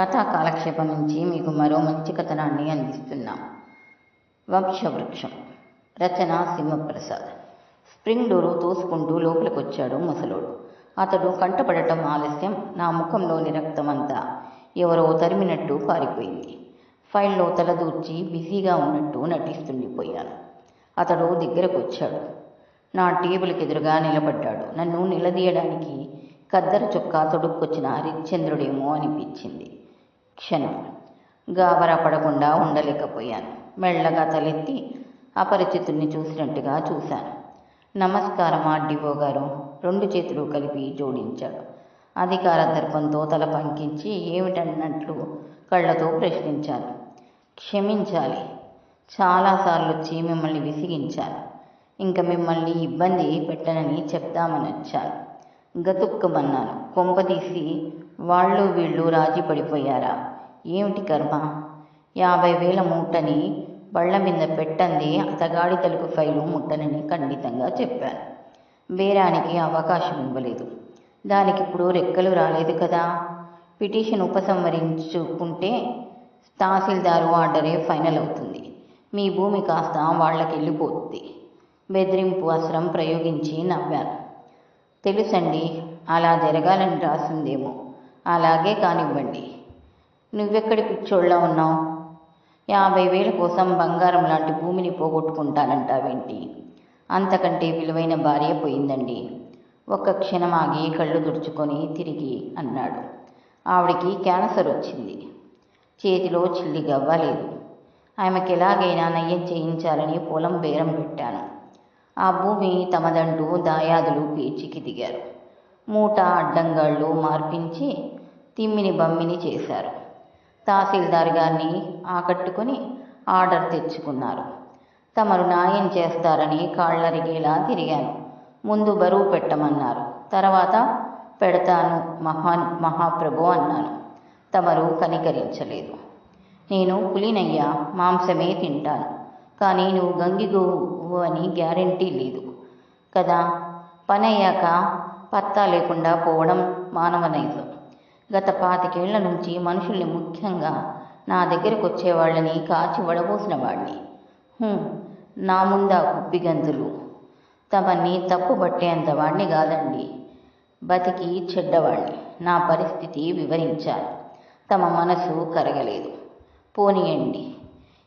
కథా కాలక్షేపం నుంచి మీకు మరో మంచి కథనాన్ని అందిస్తున్నాం. వంశవృక్షం రచన సింహప్రసాద్. స్ప్రింగ్ డోరు తోసుకుంటూ లోపలికొచ్చాడు ముసలోడు. అతడు కంటపడటం ఆలస్యం నా ముఖంలోని రక్తమంతా ఎవరో తరిమినట్టు పారిపోయింది. ఫైల్లో తలదూర్చి బిజీగా ఉన్నట్టు నటిస్తుండిపోయాను. అతడు దగ్గరకు వచ్చాడు నా టేబుల్కి ఎదురుగా నిలబడ్డాడు. నన్ను నిలదీయడానికి కద్దరు చొక్కా తొడుక్కొచ్చిన హరిశ్చంద్రుడేమో అనిపించింది. క్షణం. గాబరా పడకుండా ఉండలేకపోయాను. మెల్లగా తలెత్తి అపరిచితుడిని చూసినట్టుగా చూశాను. నమస్కారం ఆర్డీఓ గారు. రెండు చేతులు కలిపి జోడించాడు. అధికార దర్పంతో తల పంకించి ఏమిటన్నట్లు కళ్ళతో ప్రశ్నించాను. క్షమించాలి. చాలాసార్లు వచ్చి మిమ్మల్ని విసిగించాను. ఇంకా మిమ్మల్ని ఇబ్బంది పెట్టనని చెప్దామని వచ్చాను గతుక్కమన్నాను కొంపదీసి వాళ్ళు వీళ్ళు రాజీ పడిపోయారా? ఏమిటి కర్మ? యాభై వేల మూటని బళ్ళ మీద పెట్టంది అతగాడి తలుపు ఫైలు ముట్టనని ఖండితంగా చెప్పాను. బేరానికి అవకాశం ఇవ్వలేదు. దానికి ఇప్పుడు రెక్కలు రాలేదు కదా? పిటిషన్ ఉపసంహరించుకుంటే తహసీల్దారు ఆర్డరే ఫైనల్ అవుతుంది. మీ భూమి కాస్త వాళ్ళకి వెళ్ళిపోతుంది బెదిరింపు అస్త్రం ప్రయోగించి నవ్వాను. తెలుసండి అలా జరగాలని రాసిందేమో. అలాగే కానివ్వండి. నువ్వెక్కడి పిచ్చోళ్ళ ఉన్నావు? యాభై వేల కోసం బంగారం లాంటి భూమిని పోగొట్టుకుంటానంటావేంటి? అంతకంటే విలువైన భార్య పోయిందండి. ఒక్క క్షణం ఆగి కళ్ళు తుడుచుకొని తిరిగి అన్నాడు. ఆవిడికి క్యాన్సర్ వచ్చింది. చేతిలో చిల్లి గవ్వలేదు ఆమెకి ఎలాగైనా నయ్యం చేయించాలని పొలం బేరం పెట్టాను. ఆ భూమి తమదంటూ దాయాదులు పేచికి దిగారు. మూట అడ్డంగాళ్ళు మార్పించి తిమ్మిని బమ్మిని చేశారు. తహసీల్దార్ గారిని ఆకట్టుకొని ఆర్డర్ తెచ్చుకున్నారు. తమరు న్యాయం చేస్తారని కాళ్ళరిగేలా తిరిగాను. ముందు బరువు పెట్టమన్నారు. తర్వాత పెడతాను మహాన్ మహాప్రభు అన్నాను. తమరు కనికరించలేదు. నేను పులినయ్యా మాంసమే తింటాను. కానీ నువ్వు గంగిగోవు అని గ్యారంటీ లేదు. కదా? పని అయ్యాక పత్తా లేకుండా పోవడం మానవ గత పాతికేళ్ళ నుంచి మనుషుల్ని ముఖ్యంగా నా దగ్గరకు వచ్చేవాళ్ళని కాచి వడబోసిన వాడిని నా ముందా కుప్పిగంతులు తమని తప్పు పట్టేంత వాడిని కాదండి బతికి చెడ్డవాణ్ణి. నా పరిస్థితి వివరించాను తమ మనసు కరగలేదు. పోనీయండి.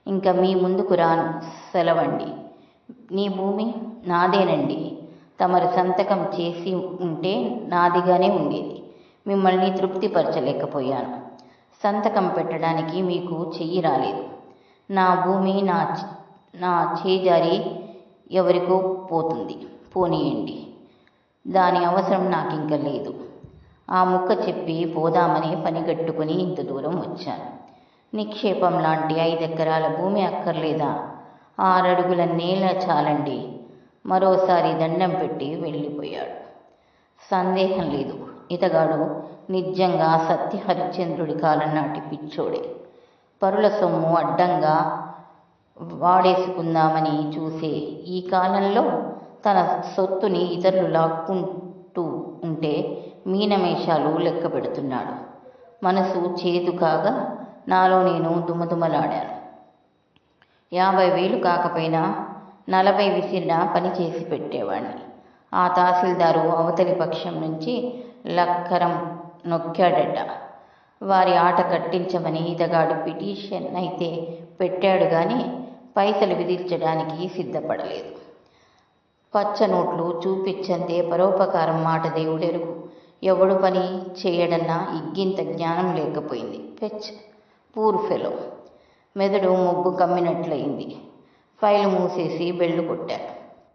ఇంకా మీ ముందుకు రాను సెలవండి. నీ భూమి నాదేనండి. తమరు సంతకం చేసి ఉంటే నాదిగానే ఉండేది. మిమ్మల్ని తృప్తిపరచలేకపోయాను. సంతకం పెట్టడానికి మీకు చెయ్యి రాలేదు. నా భూమి నా నా చేజారి ఎవరికో పోతుంది. పోనీయండి. దాని అవసరం నాకు ఇంకా లేదు. ఆ ముక్క చెప్పి పోదామని పనిగట్టుకుని ఇంత దూరం వచ్చాను. నిక్షేపం లాంటి ఐదెకరాల భూమి అక్కర్లేదా? ఆరడుగుల నేల చాలండి. మరోసారి దండం పెట్టి వెళ్ళిపోయాడు. సందేహం లేదు. ఇతగాడు నిజంగా సత్య హరిశ్చంద్రుడి కాలం నాటి పిచ్చోడే. పరుల సొమ్ము అడ్డంగా వాడేసుకుందామని చూసే ఈ కాలంలో తన సొత్తుని ఇతరులు లాక్కుంటూ ఉంటే మీనమేషాలు లెక్క పెడుతున్నాడు మనసు చేదు కాగా నాలో నేను దుమదుమలాడాను. యాభై వేలు కాకపోయినా నలభై విసిరిన పని చేసి పెట్టేవాడిని ఆ తహసీల్దారు అవతలి పక్షం నుంచి లక్కరం నొక్కాడట. వారి ఆట కట్టించమని ఇతగాడు పిటిషన్ అయితే పెట్టాడు కానీ పైసలు విధించడానికి సిద్ధపడలేదు. పచ్చ నోట్లు చూపించంతే పరోపకారం మాట దేవుడెరుగు. ఎవడు పని చేయడన్నా ఇగ్గింత జ్ఞానం లేకపోయింది. పెచ్! Poor fellow! మెదడు మొగ్గు కమ్మినట్లయింది. ఫైలు మూసేసి బెల్లు కొట్టాడు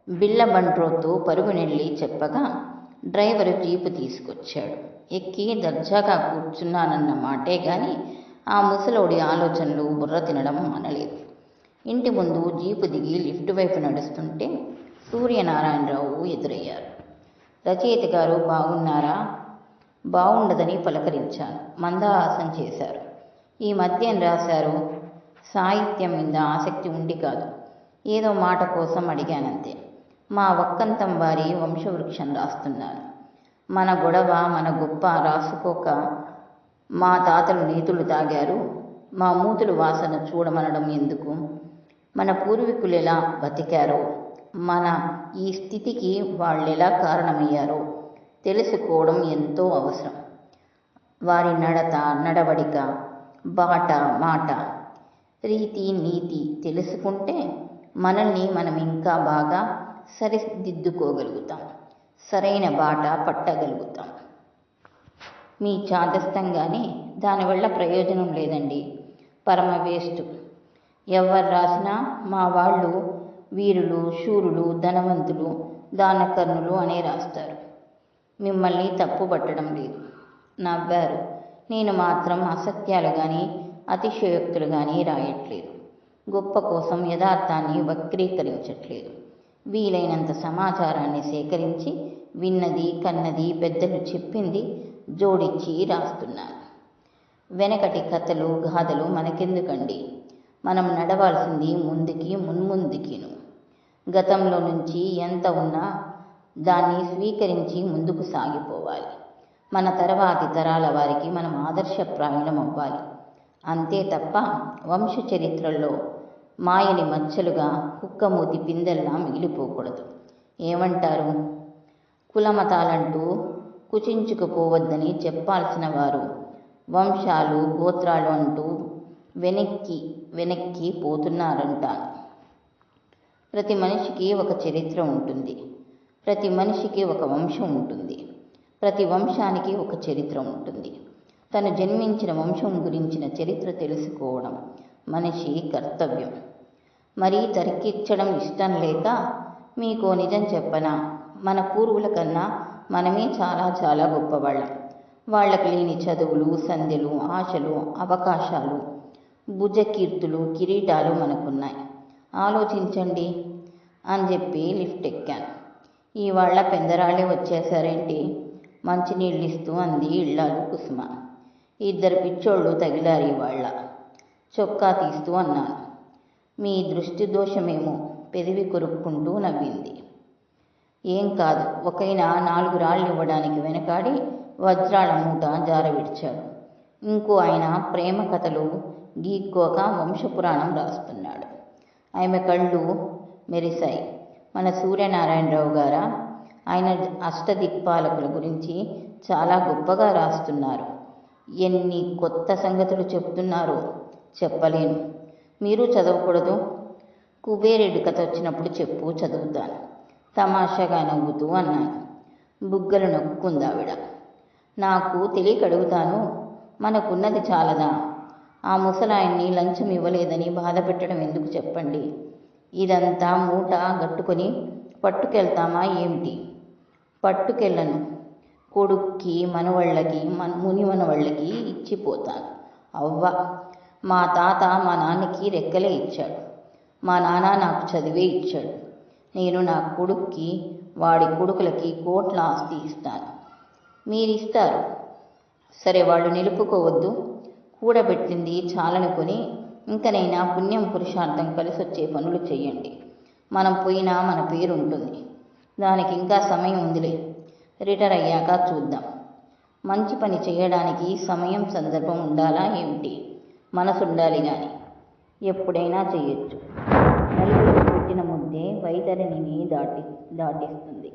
బిళ్ళ బంట్రోతు పరుగునెళ్ళి చెప్పగా డ్రైవరు జీపు తీసుకొచ్చాడు. ఎక్కి దర్జాగా కూర్చున్నానన్న మాటే కానీ ఆ ముసలోడి ఆలోచనలు బుర్ర తినడం మానలేదు. ఇంటి ముందు జీపు దిగి లిఫ్ట్ వైపు నడుస్తుంటే సూర్యనారాయణరావు ఎదురయ్యారు. రచయిత గారు బాగున్నారా? బాగుండదని పలకరించాను. మందహాసం చేశారు. ఈ మధ్యం రాశారు? సాహిత్యం మీద ఆసక్తి ఉండి కాదు. ఏదో మాట కోసం అడిగానంతే. మా వక్కంతం వారి వంశవృక్షం రాస్తున్నాను మన గొడవ మన గొప్ప రాసుకోక మా తాతలు నీతులు తాగారు. మా మూతులు వాసన చూడమనడం ఎందుకు? మన పూర్వీకులు ఎలా బతికారో? మన ఈ స్థితికి వాళ్ళెలా కారణమయ్యారో తెలుసుకోవడం ఎంతో అవసరం. వారి నడత నడవడిక బాట మాట రీతి నీతి తెలుసుకుంటే మనల్ని మనం ఇంకా బాగా సరిదిద్దుకోగలుగుతాం. సరైన బాట పట్టగలుగుతాం. మీ చాదస్తంగానే దానివల్ల ప్రయోజనం లేదండి. పరమ వేస్ట్. ఎవరు రాసినా మా వాళ్ళు వీరులు శూరులు ధనవంతులు దానకర్ణులు అనే రాస్తారు. మిమ్మల్ని తప్పు పట్టడం లేదు. నవ్వారు. నేను మాత్రం అసత్యాలు కానీ అతిశయోక్తులు కానీ రాయట్లేదు. గొప్ప కోసం యథార్థాన్ని వక్రీకరించట్లేదు. వీలైనంత సమాచారాన్ని సేకరించి విన్నది కన్నది పెద్దలు చెప్పింది జోడించి రాస్తున్నాను వెనకటి కథలు గాథలు మనకెందుకండి? మనం నడవాల్సింది ముందుకి మున్ముందుకిను. గతంలో నుంచి ఎంత ఉన్నా దాన్ని స్వీకరించి ముందుకు సాగిపోవాలి. మన తర్వాతి తరాల వారికి మనం ఆదర్శప్రాయులం అవ్వాలి అంతే తప్ప వంశ చరిత్రలో మాయని మచ్చలుగా కుక్కమూతి పిందెల్లా మిగిలిపోకూడదు. ఏమంటారు? కులమతాలంటూ కుచించుకుపోవద్దని చెప్పాల్సిన వారు వంశాలు గోత్రాలు అంటూ వెనక్కి వెనక్కి పోతున్నారంటాను ప్రతి మనిషికి ఒక చరిత్ర ఉంటుంది. ప్రతి మనిషికి ఒక వంశం ఉంటుంది. ప్రతి వంశానికి ఒక చరిత్ర ఉంటుంది. తను జన్మించిన వంశం గురించిన చరిత్ర తెలుసుకోవడం మనిషి కర్తవ్యం. మరీ తరికిచ్చడం ఇష్టం లేక మీకో నిజం చెప్పనా? మన పూర్వుల కన్నా మనమే చాలా చాలా గొప్పవాళ్ళం. వాళ్ళకు లేని చదువులు సంధ్యలు ఆశలు అవకాశాలు భుజకీర్తులు కిరీటాలు మనకున్నాయి. ఆలోచించండి అని చెప్పి లిఫ్ట్ ఎక్కాను. ఇవాళ పెందరాళ్ళే వచ్చేసారేంటి? మంచినీళ్ళు ఇస్తూ అంది ఇళ్ళాలు కుసుమ. ఇద్దరు పిచ్చోళ్ళు తగిలారు ఇవాళ్ళ చొక్కా తీస్తూ అన్నాను. మీ దృష్టి దోషమేమో పెదవి కొరుక్కుంటూ నవ్వింది. ఏం కాదు ఒకైనా నాలుగు రాళ్ళు ఇవ్వడానికి వెనకాడి వజ్రాల మూట జారవిడిచాడు. ఇంకో ఆయన ప్రేమ కథలు గీక్కోక వంశపురాణం రాస్తున్నాడు. ఆమె కళ్ళు మెరిశాయి. మన సూర్యనారాయణరావు గారా? ఆయన అష్టదిక్పాలకుల గురించి చాలా గొప్పగా రాస్తున్నారు. ఎన్ని కొత్త సంగతులు చెప్తున్నారో చెప్పలేను. మీరు చదవకూడదు. కుబేరుడి కథ వచ్చినప్పుడు చెప్పు చదువుతాను. తమాషాగా నవ్వుతూ అన్నాను. బుగ్గలు నొక్కుందావిడ నాకు తెలియక అడుగుతాను మనకున్నది చాలదా? ఆ ముసలాయన్ని లంచం ఇవ్వలేదని బాధపెట్టడం ఎందుకు చెప్పండి? ఇదంతా మూట గట్టుకొని పట్టుకెళ్తామా ఏమిటి? పట్టుకెళ్ళను. కొడుక్కి మనవళ్ళకి మన ముని మనవళ్ళకి ఇచ్చిపోతాను. అవ్వ మా తాత మా నాన్నకి రెక్కలే ఇచ్చాడు. మా నాన్న నాకు చదివే ఇచ్చాడు. నేను నా కొడుక్కి వాడి కొడుకులకి కోట్ల ఆస్తి ఇస్తాను. మీరిస్తారు. సరే వాళ్ళు నిలుపుకోవద్దు. కూడబెట్టింది చాలనుకొని ఇంకనైనా పుణ్యం పురుషార్థం కలిసి వచ్చే పనులు చేయండి మనం పోయినా మన పేరు ఉంటుంది దానికి ఇంకా సమయం ఉందిలే. రిటైర్ అయ్యాక చూద్దాం. మంచి పని చేయడానికి సమయం సందర్భం ఉండాలా ఏమిటి? మనసు ఉండాలి కానీ ఎప్పుడైనా చేయొచ్చు. నలుగురికి పెట్టిన ముద్దే వైతరిణిని దాటి దాటిస్తుంది.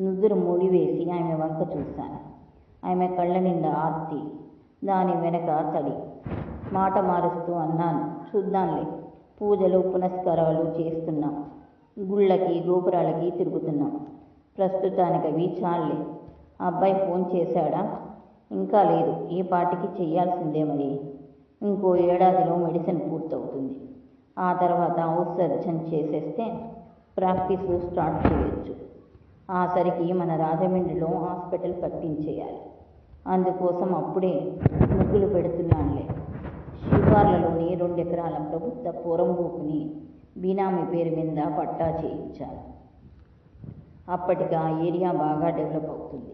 నుదురు ముడివేసి ఆమె వంక చూశాను. ఆమె కళ్ళ నిండా ఆర్తి దాని వెనక తడి మాట మారుస్తూ అన్నాను. చూద్దాంలే. పూజలు పునస్కారాలు చేస్తున్నాం. గుళ్ళకి గోపురాలకి తిరుగుతున్నాం. ప్రస్తుతానికి అవి చాలే అబ్బాయి ఫోన్ చేశాడా? ఇంకా లేదు. ఏ పాటికి చేయాల్సిందే మరి? ఇంకో ఏడాదిలో మెడిసిన్ పూర్తవుతుంది. ఆ తర్వాత హౌస్ సర్జన్ చేసేస్తే ప్రాక్టీస్ స్టార్ట్ చేయొచ్చు. ఆ సరికి మన రాజమండ్రిలో హాస్పిటల్ కట్టించేయాలి. అందుకోసం అప్పుడే ముగ్గులు పెడుతున్నానులే. శివార్లలోని రెండు ఎకరాల ప్రభుత్వ పొరంబూకుని బీనామీ పేరు మీద పట్టా చేయించాను అప్పటికి ఆ ఏరియా బాగా డెవలప్ అవుతుంది.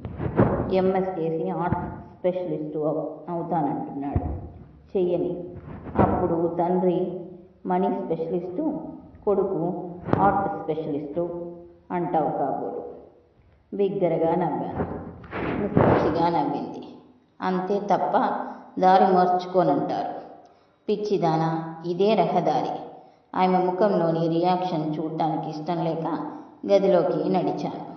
ఎంఎస్ చేసి ఆర్ట్ స్పెషలిస్టు అవుతానంటున్నాడు. చేయని. అప్పుడు తండ్రి మనీ స్పెషలిస్టు కొడుకు ఆర్ట్ స్పెషలిస్టు అంటావు కాబోలు. బిగ్గరగా నవ్వాను. ముసిగా నవ్వింది. అంతే తప్ప దారి మార్చుకోనంటారు. పిచ్చిదానా ఇదే రహదారి. ఆమె ముఖంలోని రియాక్షన్ చూడటానికి ఇష్టం లేక గదిలోకి నడిచాను.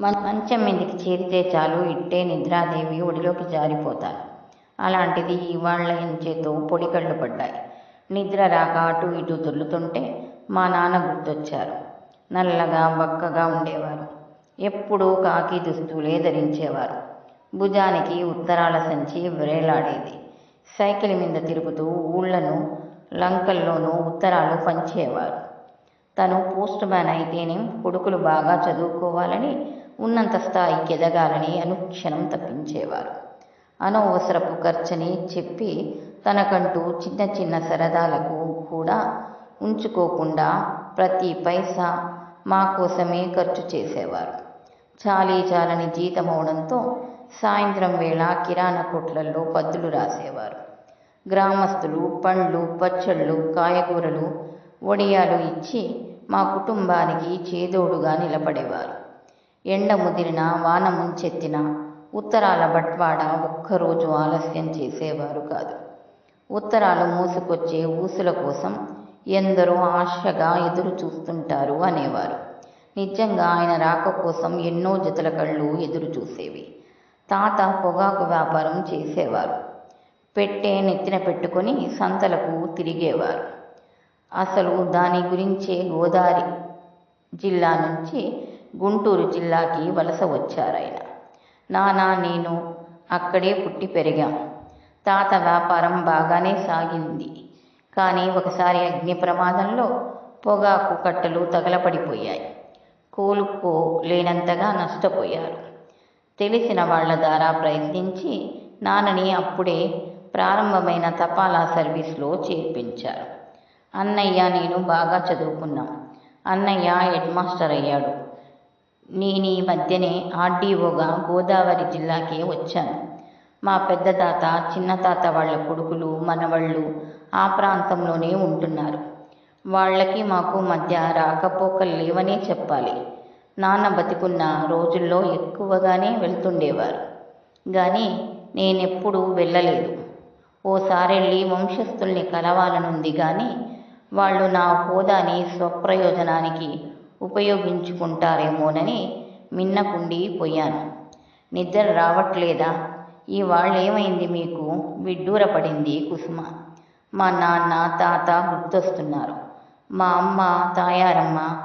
మంచం మీదకి చేరితే చాలు ఇట్టే నిద్రాదేవి ఒడిలోకి జారిపోతాను అలాంటిది ఇవాళ్ళ ఎంచేతో పొడి కళ్ళు పడ్డాయి. నిద్ర రాక అటు ఇటు దొర్లుతుంటే మా నాన్న గుర్తొచ్చారు. నల్లగా బక్కగా ఉండేవారు. ఎప్పుడూ కాకి దుస్తులే ధరించేవారు. భుజానికి ఉత్తరాల సంచి వ్రేలాడేది సైకిల్ మీద తిరుగుతూ ఊళ్ళను లంకల్లోనూ ఉత్తరాలు పంచేవారు. తను పోస్ట్ మ్యాన్ అయితేనే కొడుకులు బాగా చదువుకోవాలని ఉన్నంత స్థాయికి ఎదగాలని అనుక్షణం తప్పించేవారు. అనవసరపు ఖర్చని చెప్పి తనకంటూ చిన్న చిన్న సరదాలకు కూడా ఉంచుకోకుండా ప్రతి పైసా మా కోసమే ఖర్చు చేసేవారు. చాలీ చాలని జీతం అవడంతో సాయంత్రం వేళ కిరాణా కొట్లల్లో పద్దులు రాసేవారు. గ్రామస్తులు పండ్లు పచ్చళ్ళు కాయగూరలు వడియాలు ఇచ్చి మా కుటుంబానికి చేదోడుగా నిలబడేవారు. ఎండ ముదిరిన వాన ముంచెత్తిన ఉత్తరాల బట్వాడ ఒక్కరోజు ఆలస్యం చేసేవారు కాదు. ఉత్తరాలు మోసుకొచ్చే ఊసుల కోసం ఎందరో ఆశగా ఎదురు చూస్తుంటారు అనేవారు. నిజంగా ఆయన రాక కోసం ఎన్నో జతల కళ్ళు ఎదురు చూసేవి. తాత పొగాకు వ్యాపారం చేసేవారు. పెట్టే నెత్తిన పెట్టుకొని సంతలకు తిరిగేవారు. అసలు దాని గురించే గోదావరి జిల్లా నుంచి గుంటూరు జిల్లాకి వలస వచ్చారాయన. నానా నేను అక్కడే పుట్టి పెరిగాం. తాత వ్యాపారం బాగానే సాగింది కానీ ఒకసారి అగ్ని ప్రమాదంలో పొగాకు కట్టలు తగలపడిపోయాయి. కోలుకోలేనంతగా నష్టపోయారు. తెలిసిన వాళ్ళ ద్వారా ప్రయత్నించి నాన్నని అప్పుడే ప్రారంభమైన తపాలా సర్వీస్లో చేర్పించారు. అన్నయ్య నేను బాగా చదువుకున్నాం. అన్నయ్య హెడ్ మాస్టర్ అయ్యాడు. నేను ఈ మధ్యనే ఆర్డీఓగా గోదావరి జిల్లాకి వచ్చాను. మా పెద్ద తాత చిన్న తాత వాళ్ళ కొడుకులు మనవళ్ళు ఆ ప్రాంతంలోనే ఉంటున్నారు. వాళ్ళకి మాకు మధ్య రాకపోకలు లేవనే చెప్పాలి. నాన్న బతికున్న రోజుల్లో ఎక్కువగానే వెళ్తుండేవారు. కానీ నేనెప్పుడూ వెళ్ళలేదు. ఓసారి వెళ్ళి వంశస్థుల్ని కలవాలనుంది కానీ వాళ్ళు నా హోదాని స్వప్రయోజనానికి ఉపయోగించుకుంటారేమోనని మిన్నకుండి పోయాను. నిద్ర రావట్లేదా? ఇవాళ్ళేమైంది మీకు? విడ్డూరపడింది కుసుమ. మా నాన్న తాత గుర్తొస్తున్నారు మా అమ్మ తాయారమ్మ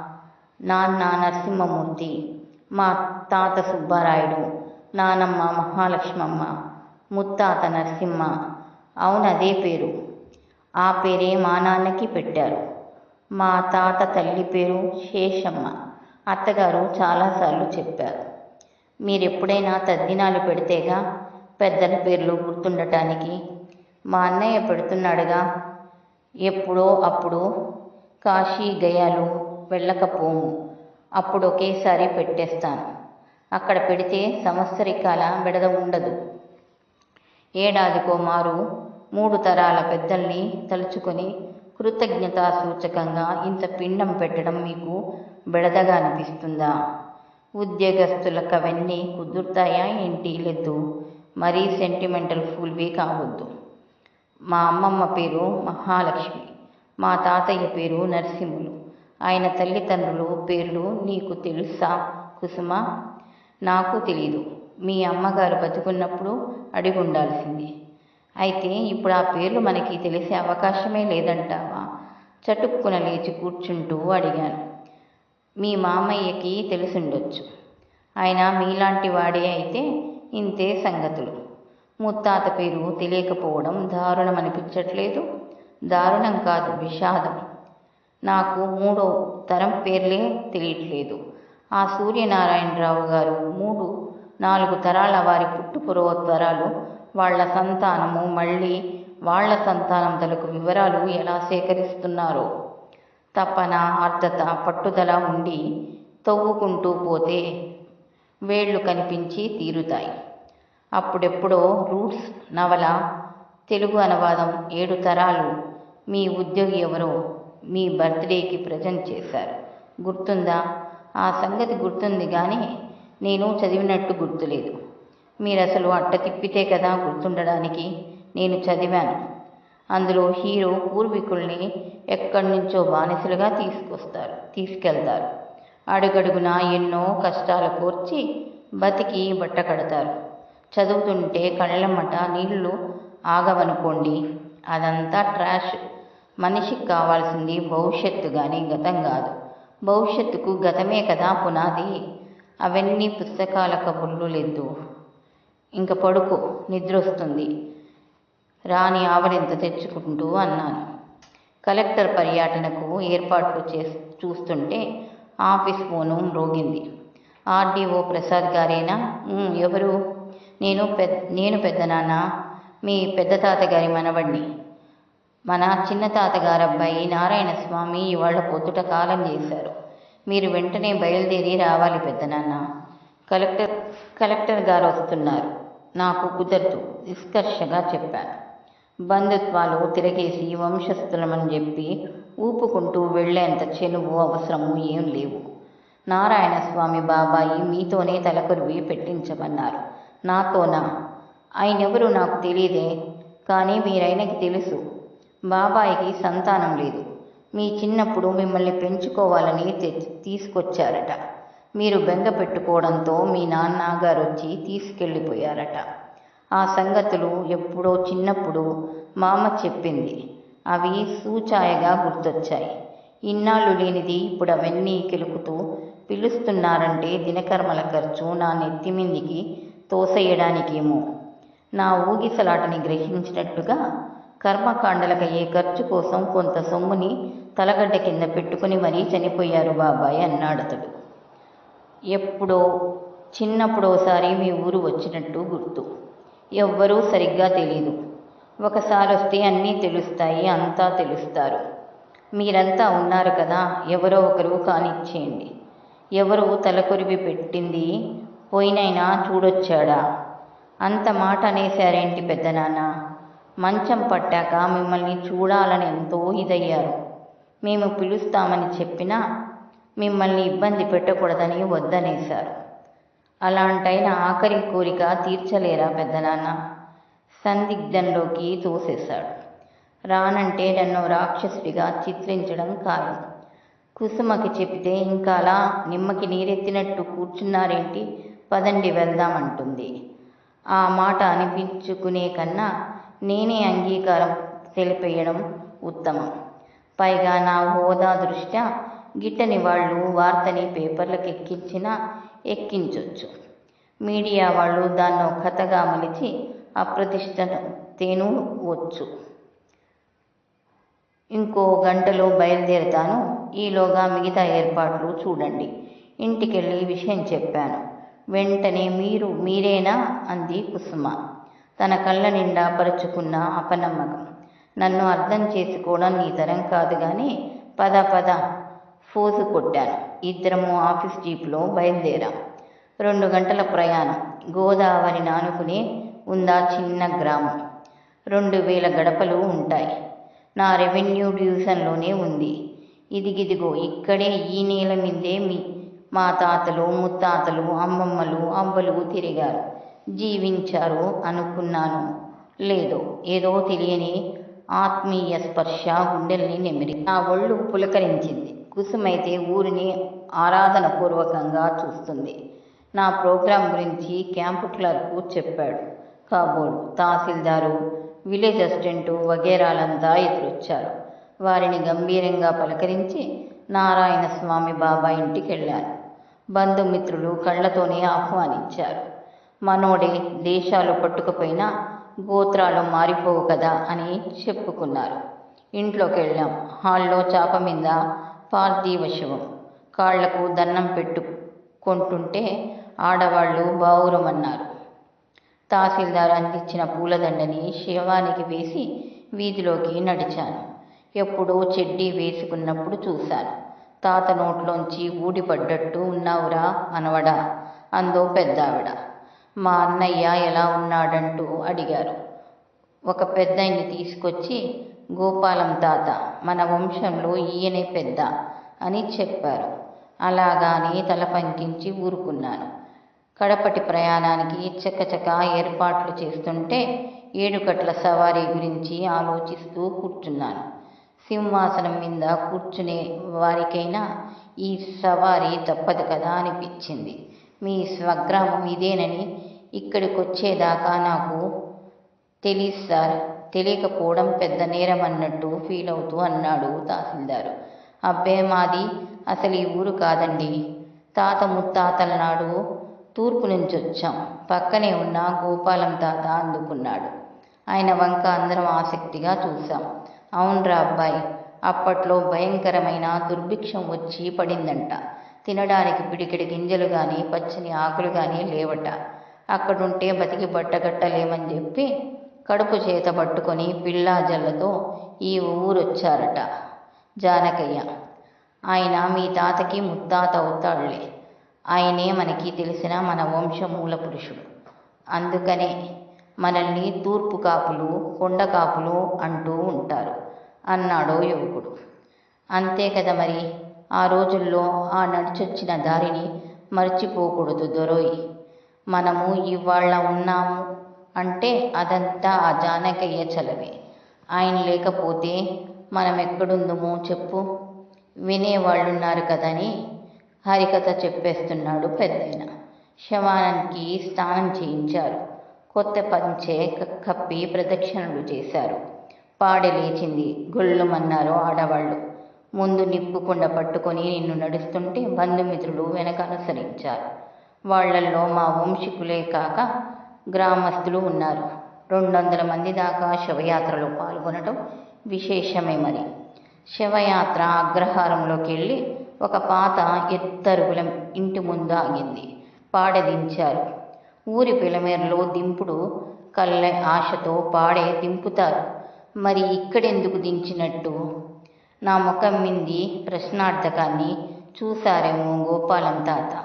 నాన్న నరసింహమూర్తి మా తాత సుబ్బారాయుడు నానమ్మ మహాలక్ష్మమ్మ ముత్తాత నరసింహ అవునదే పేరు. ఆ పేరే మా నాన్నకి పెట్టారు. మా తాత తల్లి పేరు శేషమ్మ. అత్తగారు చాలాసార్లు చెప్పారు. మీరెప్పుడైనా తద్దినాలు పెడితేగా పెద్దల పేర్లు గుర్తుండటానికి మా అన్నయ్య పెడుతున్నాడుగా. ఎప్పుడో అప్పుడు కాశీ గయాలు వెళ్ళకపోము. అప్పుడు ఒకేసారి పెట్టేస్తాను. అక్కడ పెడితే సంవత్సరికాల విడద ఉండదు. ఏడాదికో మారు మూడు తరాల పెద్దల్ని తలుచుకొని కృతజ్ఞతా సూచకంగా ఇంత పిండం పెట్టడం మీకు బెడదగా అనిపిస్తుందా? ఉద్యోగస్తులకు అవన్నీ కుదురుతాయా ఏంటి? లేదు. మరీ సెంటిమెంటల్ ఫుల్వి కావద్దు. మా అమ్మమ్మ పేరు మహాలక్ష్మి మా తాతయ్య పేరు నరసింహులు. ఆయన తల్లిదండ్రులు పేర్లు నీకు తెలుసా కుసుమ? నాకు తెలీదు. మీ అమ్మగారు బతుకున్నప్పుడు అడిగి ఉండాల్సింది అయితే ఇప్పుడు ఆ పేర్లు మనకి తెలిసే అవకాశమే లేదంట. చటుక్కున లేచి కూర్చుంటూ అడిగాను. మీ మామయ్యకి తెలిసుండొచ్చు. ఆయన మీలాంటి వాడే అయితే ఇంతే సంగతులు. ముత్తాత పేరు తెలియకపోవడం దారుణం అనిపించట్లేదు. దారుణం కాదు విషాదం. నాకు మూడో తరం పేర్లే తెలియట్లేదు. ఆ సూర్యనారాయణరావు గారు మూడు నాలుగు తరాల వారి పుట్టుపూర్వోత్తరాలు వాళ్ళ సంతానము మళ్ళీ వాళ్ళ సంతానం తలకు వివరాలు ఎలా సేకరిస్తున్నారో. తపన ఆర్ద్రత పట్టుదల ఉండి తవ్వుకుంటూ పోతే వేళ్ళు కనిపించి తీరుతాయి. అప్పుడెప్పుడో రూట్స్ నవల తెలుగు అనువాదం ఏడు తరాలు మీ ఉద్యోగి ఎవరో మీ బర్త్డేకి ప్రజెంట్ చేశారు. గుర్తుందా? ఆ సంగతి గుర్తుంది కానీ నేను చదివినట్టు గుర్తులేదు. మీరు అసలు అట్ట తిప్పితే కదా గుర్తుండడానికి? నేను చదివాను. అందులో హీరో పూర్వీకుల్ని ఎక్కడి నుంచో బానిసలుగా తీసుకొస్తారు తీసుకెళ్తారు. అడుగడుగున ఎన్నో కష్టాలు కోర్చి బతికి బట్ట కడతారు. చదువుతుంటే కళ్ళమ్మట నీళ్ళు ఆగవనుకోండి అదంతా ట్రాష్. మనిషికి కావాల్సింది భవిష్యత్తు కానీ గతం కాదు. భవిష్యత్తుకు గతమే కదా పునాది. అవన్నీ పుస్తకాల కబుర్లు లేదు ఇంక పడుకో నిద్ర వస్తుంది రాణి ఆవరింత తెచ్చుకుంటూ అన్నాను. కలెక్టర్ పర్యటనకు ఏర్పాట్లు చే చూస్తుంటే ఆఫీస్ ఫోను మ్రోగింది. ఆర్డీఓ ప్రసాద్ గారేనా? ఎవరు? నేను పెద్ద నేను పెద్దనాన్న మీ పెద్ద తాతగారి మనవడిని మన చిన్న తాతగారు అబ్బాయి నారాయణ స్వామి ఇవాళ పొద్దుట కాలం చేశారు. మీరు వెంటనే బయలుదేరి రావాలి పెద్దనాన్న కలెక్టర్ కలెక్టర్ గారు వస్తున్నారు. నాకు కుదరదు నిష్కర్షగా చెప్పాను. బంధుత్వాలు తిరగేసి వంశస్థులమని చెప్పి ఊపుకుంటూ వెళ్ళేంత చెనువు అవసరము ఏం లేవు. నారాయణ స్వామి బాబాయి మీతోనే తలకొరివి పెట్టించమన్నారు. నాతోనా? ఆయనెవరు నాకు తెలియదే కానీ మీరైనకి తెలుసు. బాబాయికి సంతానం లేదు. మీ చిన్నప్పుడు మిమ్మల్ని పెంచుకోవాలని తెచ్చి తీసుకొచ్చారట. మీరు బెంగ పెట్టుకోవడంతో మీ నాన్నగారు వచ్చి తీసుకెళ్ళిపోయారట. ఆ సంగతులు ఎప్పుడో చిన్నప్పుడు మామ చెప్పింది. అవి సూచాయగా గుర్తొచ్చాయి. ఇన్నాళ్ళు లేనిది ఇప్పుడు అవన్నీ కెలుకుతూ పిలుస్తున్నారంటే దినకర్మల ఖర్చు నా నెత్తిమిందికి తోసేయడానికేమో. నా ఊగిసలాటని గ్రహించినట్టుగా కర్మకాండలకయ్యే ఖర్చు కోసం కొంత సొమ్ముని తలగడ్డ కింద పెట్టుకుని మరీ చనిపోయారు బాబాయ్ అన్నాడతడు. ఎప్పుడో చిన్నప్పుడోసారి మీ ఊరు వచ్చినట్టు గుర్తు. ఎవ్వరూ సరిగ్గా తెలీదు. ఒకసారి వస్తే అన్నీ తెలుస్తాయి అంతా తెలుస్తారు. మీరంతా ఉన్నారు కదా ఎవరో ఒకరు కానిచ్చేయండి. ఎవరు తలకొరివి పెట్టింది పోయినైనా చూడొచ్చాడా? అంత మాట అనేశారేంటి పెద్దనాన్న? మంచం పట్టాక మిమ్మల్ని చూడాలని ఎంతో ఇదయ్యారు. మేము పిలుస్తామని చెప్పినా మిమ్మల్ని ఇబ్బంది పెట్టకూడదని వద్దనేశారు. అలాంటైన ఆఖరి కోరిక తీర్చలేరా పెద్దనాన్న? సందిగ్ధంలోకి తోసేశాడు. రానంటే నన్ను రాక్షసుడిగా చిత్రించడం ఖాయం. కుసుమకి చెబితే ఇంకా అలా నిమ్మకి నీరెత్తినట్టు కూర్చున్నారేంటి? పదండి వెళ్దామంటుంది. ఆ మాట అనిపించుకునే కన్నా నేనే అంగీకారం తెలిపేయడం ఉత్తమం. పైగా నా హోదా దృష్ట్యా గిట్టని వాళ్ళు వార్తని పేపర్లకు ఎక్కించినా ఎక్కించొచ్చు. మీడియా వాళ్ళు దాన్నో కథగా మలిచి అప్రతిష్ట తేను వచ్చు. ఇంకో గంటలో బయలుదేరుతాను. ఈలోగా మిగతా ఏర్పాట్లు చూడండి. ఇంటికెళ్ళి విషయం చెప్పాను. వెంటనే మీరు మీరేనా? అంది కుసుమ. తన కళ్ళ నిండా పరుచుకున్న అపనమ్మకం. నన్ను అర్థం చేసుకోవడం నీ తరం కాదు కానీ పద పద. ఫోజు కొట్టాను ఇద్దరము ఆఫీస్ జీప్లో బయలుదేరాం. రెండు గంటల ప్రయాణం. గోదావరి నానుకునే ఉందా చిన్న గ్రామం. రెండు వేల గడపలు ఉంటాయి. నా రెవెన్యూ డివిజన్లోనే ఉంది. ఇదిగిదిగో ఇక్కడే ఈ నేల మీదే మీ మా తాతలు ముత్తాతలు అమ్మమ్మలు అవ్వలు తిరిగారు. జీవించారు అనుకున్నాను. లేదో ఏదో తెలియని ఆత్మీయ స్పర్శ గుండెల్ని నెమిరి. నా ఒళ్ళు పులకరించింది. కుసుమైతే ఊరిని ఆరాధన పూర్వకంగా చూస్తుంది. నా ప్రోగ్రాం గురించి క్యాంపు క్లర్కు చెప్పాడు. కాబోలు తహసీల్దారు విలేజ్ అసిస్టెంటు వగేరాలంతా ఎదురొచ్చారు. వారిని గంభీరంగా పలకరించి నారాయణ స్వామి బాబా ఇంటికి వెళ్ళాను బంధుమిత్రులు కళ్ళతోనే ఆహ్వానించారు. మనోడే దేశాలు పట్టుకుపోయినా గోత్రాలు మారిపోవు కదా అని చెప్పుకున్నారు. ఇంట్లోకి వెళ్ళాం హాల్లో చాప మీద పార్థివ శవం కాళ్ళకు దండం పెట్టుకుంటుంటే ఆడవాళ్ళు బావురమన్నారు. తహసీల్దార్ అందించిన పూలదండని శవానికి వేసి వీధిలోకి నడిచాను. ఎప్పుడో చెడ్డీ వేసుకున్నప్పుడు చూశాను. తాత నోట్లోంచి ఊడిపడ్డట్టు ఉన్నావురా అనవడా? అందో పెద్దావిడ. మా అన్నయ్య ఎలా ఉన్నాడంటూ అడిగారు. ఒక పెద్దయిని తీసుకొచ్చి గోపాలం తాత మన వంశంలో ఈయనే పెద్ద అని చెప్పారు. అలాగాని తల పంకించి ఊరుకున్నాను. కడపటి ప్రయాణానికి చకచక ఏర్పాట్లు చేస్తుంటే ఏడుకట్ల సవారీ గురించి ఆలోచిస్తూ కూర్చున్నాను. సింహాసనం మీద కూర్చునే వారికైనా ఈ సవారీ తప్పదు కదా అనిపించింది. మీ స్వగ్రామం ఇదేనని ఇక్కడికి వచ్చేదాకా నాకు తెలియదు సార్. తెలియకపోవడం పెద్ద నేరం అన్నట్టు ఫీల్ అవుతూ అన్నాడు తహసీల్దారు. అబ్బే మాది అసలు ఈ ఊరు కాదండి. తాత ముత్తాతల నాడు తూర్పు నుంచి వచ్చాం పక్కనే ఉన్న గోపాలం తాత అందుకున్నాడు. ఆయన వంక అందరం ఆసక్తిగా చూశాం. అవునరా అబ్బాయి అప్పట్లో భయంకరమైన దుర్భిక్షం వచ్చి పడిందంట. తినడానికి పిడికిడి గింజలు కానీ పచ్చని ఆకులు కానీ లేవట. అక్కడుంటే బతికి బట్టగట్టలేమని చెప్పి కడుపు చేత పట్టుకొని పిల్లా జల్లతో ఈ ఊరొచ్చారట జానకయ్య. ఆయన మీ తాతకి ముత్తాత అవుతాడులే. ఆయనే మనకి తెలిసిన మన వంశ మూల పురుషుడు. అందుకనే మనల్ని తూర్పు కాపులు కొండ కాపులు అంటూ ఉంటారు అన్నాడు యువకుడు. అంతే కదా మరి. ఆ రోజుల్లో ఆ నడిచొచ్చిన దారిని మర్చిపోకూడదు దొరోయి. మనము ఇవాళ ఉన్నాము అంటే అదంతా ఆ జానకయ్య చలవే. ఆయన లేకపోతే మనం ఎక్కడుందమో చెప్పు. వినేవాళ్ళున్నారు కదని హరికథ చెప్పేస్తున్నాడు పెద్దయిన. శవానానికి స్నానం చేయించారు. కొత్త పంచే కప్పి ప్రదక్షిణలు చేశారు. పాడె లేచింది. గొల్లుమన్నారు ఆడవాళ్ళు. ముందు నిప్పుకుండ పట్టుకొని నిన్ను నడుస్తుంటే బంధుమిత్రులు వెనక అనుసరించారు వాళ్ళల్లో మా వంశికులే కాక గ్రామస్తులు ఉన్నారు. రెండు వందల మంది దాకా శవయాత్రలో పాల్గొనటం విశేషమే మరి. శవయాత్ర అగ్రహారంలోకి వెళ్ళి ఒక పాత ఎత్తరుగుల ఇంటి ముందు ఆగింది. పాడదించారు. ఊరి పిలమేరలో దింపుడు కళ్ళ ఆశతో పాడే దింపుతారు. మరి ఇక్కడెందుకు దించినట్టు? నా ముఖం మింది ప్రశ్నార్థకాన్ని చూశారేమో గోపాలం తాత.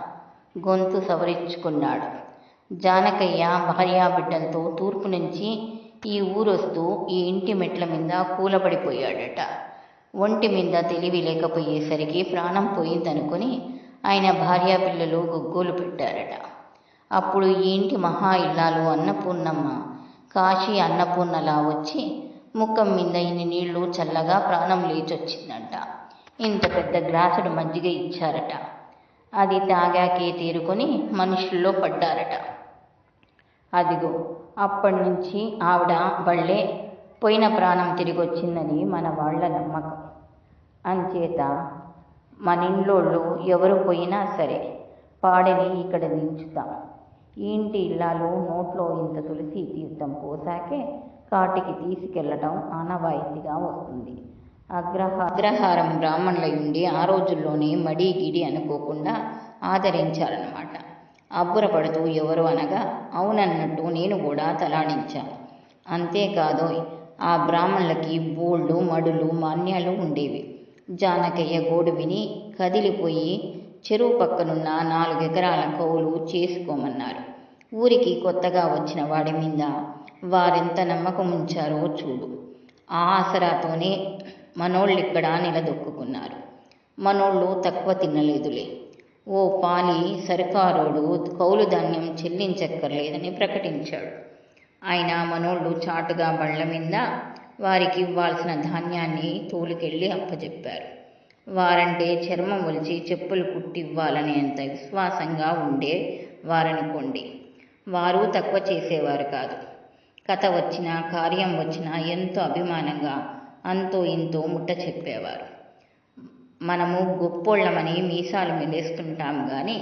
గొంతు సవరించుకున్నాడు. జానకయ్య భార్యాబిడ్డలతో తూర్పు నుంచి ఈ ఊరొస్తూ ఈ ఇంటి మెట్ల మీద కూలబడిపోయాడట. ఒంటి మీద తెలివి లేకపోయేసరికి ప్రాణం పోయిందనుకుని ఆయన భార్యాపిల్లలు గొగ్గోలు పెట్టారట. అప్పుడు ఈ ఇంటి మహా ఇల్లాలు అన్నపూర్ణమ్మ కాశీ అన్నపూర్ణలా వచ్చి ముఖం మీద ఇన్ని నీళ్ళు చల్లగా ప్రాణం లేచొచ్చిందంట. ఇంత పెద్ద గ్లాసుడు మజ్జిగ ఇచ్చారట. అది తాగాకే తీరుకొని మనుషుల్లో పడ్డారట. అదిగో అప్పటి నుంచి ఆవిడ వళ్ళే పోయిన ప్రాణం తిరిగి వచ్చిందని మన వాళ్ళ నమ్మకం. అంచేత మన ఇంట్లోళ్ళు ఎవరు పోయినా సరే పాడని ఇక్కడ దించుతాం ఇంటి ఇల్లాలు నోట్లో ఇంత తులసి తీర్థం పోసాకే కాటికి తీసుకెళ్ళటం ఆనవాయితీగా వస్తుంది. అగ్రహ అగ్రహారం బ్రాహ్మణులై ఉండి ఆ రోజుల్లోనే మడి గిడి అనుకోకుండా ఆదరించారనమాట అబ్బురపడుతూ ఎవరు అనగా అవునన్నట్టు నేను కూడా తలాడించాను అంతేకాదు ఆ బ్రాహ్మణులకి బోళ్ళు మడులు మాన్యాలు ఉండేవి. జానకయ్య గోడు విని కదిలిపోయి చెరువు పక్కనున్న నాలుగెకరాల కౌలు చేసుకోమన్నారు. ఊరికి కొత్తగా వచ్చిన వాడి మీద వారెంత నమ్మకం ఉంచారో చూడు. ఆ ఆసరాతోనే మనోళ్ళిక్కడ నిలదొక్కున్నారు మనోళ్ళు తక్కువ తినలేదులే. ఓ పాలి సర్కారోడు కౌలు ధాన్యం చెల్లించక్కర్లేదని ప్రకటించాడు. ఆయన మనోళ్ళు చాటుగా బళ్ళ మీద వారికి ఇవ్వాల్సిన ధాన్యాన్ని తోలుకెళ్ళి అప్పచెప్పారు వారంటే చర్మం ఒలిచి చెప్పులు కుట్టి ఇవ్వాలనేంత విశ్వాసంగా ఉండే వారనుకోండి. వారు తక్కువ చేసేవారు కాదు. కథ వచ్చినా కార్యం వచ్చినా ఎంతో అభిమానంగా అంతో ఇంతో ముట్ట చెప్పేవారు మనము గొప్పోళ్ళమని మీసాలు మెలేస్తుంటాం కానీ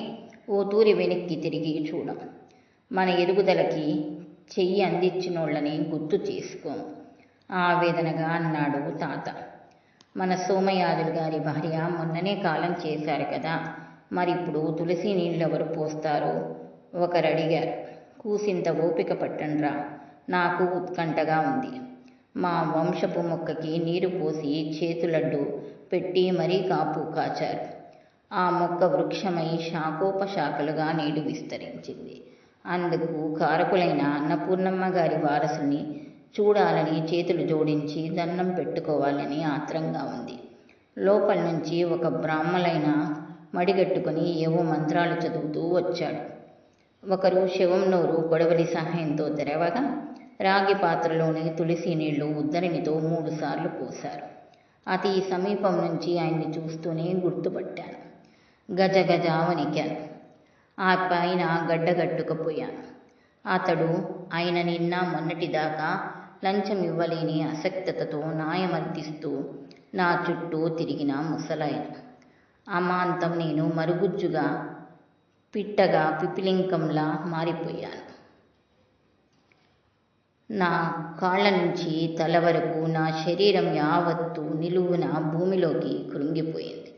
ఓ తూరి వెనక్కి తిరిగి చూడం. మన ఎదుగుదలకి చెయ్యి అందించినోళ్ళని గుర్తు చేసుకోము ఆవేదనగా అన్నాడు తాత. మన సోమయాజులు గారి భార్య మొన్ననే కాలం చేశారు కదా మరి ఇప్పుడు తులసి నీళ్ళెవరు పోస్తారో? ఒకరు అడిగారు కూసింత ఓపిక పట్టండ్రా నాకు ఉత్కంఠగా ఉంది. మా వంశపు మొక్కకి నీరు పోసి చేతులడ్డు పెట్టి మరీ కాపు కాచారు. ఆ మొక్క వృక్షమై శాఖోపశాఖలుగా నేడు విస్తరించింది. అందుకు కారకులైన అన్నపూర్ణమ్మ గారి వారసుని చూడాలని చేతులు జోడించి దండం పెట్టుకోవాలని ఆత్రంగా ఉంది. లోపల నుంచి ఒక బ్రాహ్మలైన మడిగట్టుకుని ఏవో మంత్రాలు చదువుతూ వచ్చాడు. ఒకరు శవం నోరు గొడవలి సహాయంతో తెరవగా రాగి పాత్రలోని తులసి నీళ్ళు ఉద్దరినితో మూడుసార్లు పోశారు. అతి సమీపం నుంచి ఆయన్ని చూస్తూనే గుర్తుపట్టాను. గజ గజ వణికాను ఆ పైన గడ్డగట్టుకుపోయాను అతడు ఆయన నిన్న మొన్నటిదాకా లంచం ఇవ్వలేని అసక్తతతో నాయమర్దిస్తూ నా చుట్టూ తిరిగిన ముసలాయన. అమాంతం నేను మరుగుజ్జుగా పిట్టగా పిపిలింకంలా మారిపోయాను. నా కాళ్ళ నుంచి తల వరకు నా శరీరం యావత్తు నిలువున భూమిలోకి కృంగిపోయింది.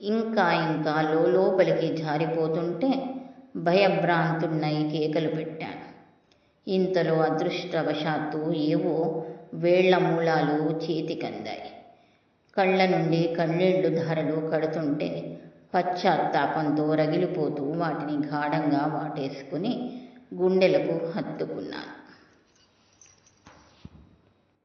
ఇంకా ఇంకా లోపలికి జారిపోతుంటే భయభ్రాంతున్నై కేకలు పెట్టాను. ఇంతలో అదృష్టవశాత్తు ఏవో వేళ్ళ మూలాలు చేతికందాయి. కళ్ళ నుండి కన్నీళ్ళు ధారలు కడుతుంటే పశ్చాత్తాపంతో రగిలిపోతూ వాటిని గాఢంగా వాటేసుకుని గుండెలకు హత్తుకున్నాను.